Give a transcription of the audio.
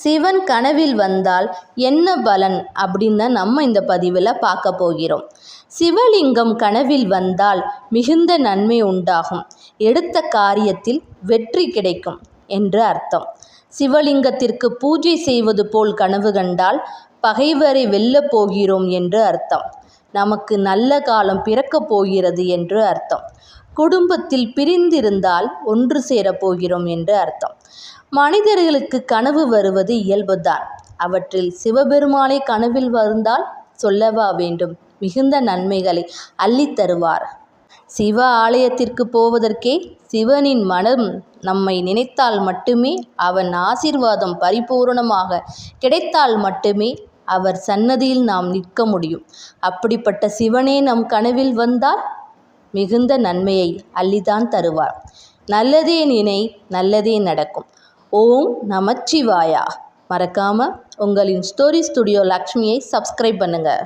சிவன் கனவில் வந்தால் என்ன பலன் அப்படின்னு தான் நம்ம இந்த பதிவில் பார்க்க போகிறோம். சிவலிங்கம் கனவில் வந்தால் மிகுந்த நன்மை உண்டாகும். எடுத்த காரியத்தில் வெற்றி கிடைக்கும் என்று அர்த்தம். சிவலிங்கத்திற்கு பூஜை செய்வது போல் கனவு கண்டால் பகைவரை வெல்லப் போகிறோம் என்று அர்த்தம். நமக்கு நல்ல காலம் பிறக்கப் போகிறது என்று அர்த்தம். குடும்பத்தில் பிரிந்திருந்தால் ஒன்று சேரப் போகிறோம் என்று அர்த்தம். மனிதர்களுக்கு கனவு வருவது இயல்புதான். அவற்றில் சிவபெருமானை கனவில் வந்தால் சொல்லவா வேண்டும்? மிகுந்த நன்மைகளை அள்ளித் தருவார். சிவ ஆலயத்திற்கு போவதற்கே சிவனின் மனம் நம்மை நினைத்தால் மட்டுமே அவன் ஆசீர்வாதம் பரிபூரணமாக கிடைத்தால் மட்டுமே அவர் சன்னதியில் நாம் நிற்க முடியும். அப்படிப்பட்ட சிவனே நம் கனவில் வந்தால் மிகுந்த நன்மையை அள்ளிதான் தருவார். நல்லதே நினை நல்லதே நடக்கும். ஓம் நமச்சிவாயா. மறக்காமல் உங்களின் ஸ்டோரி ஸ்டுடியோ லக்ஷ்மியை சப்ஸ்கிரைப் பண்ணுங்கள்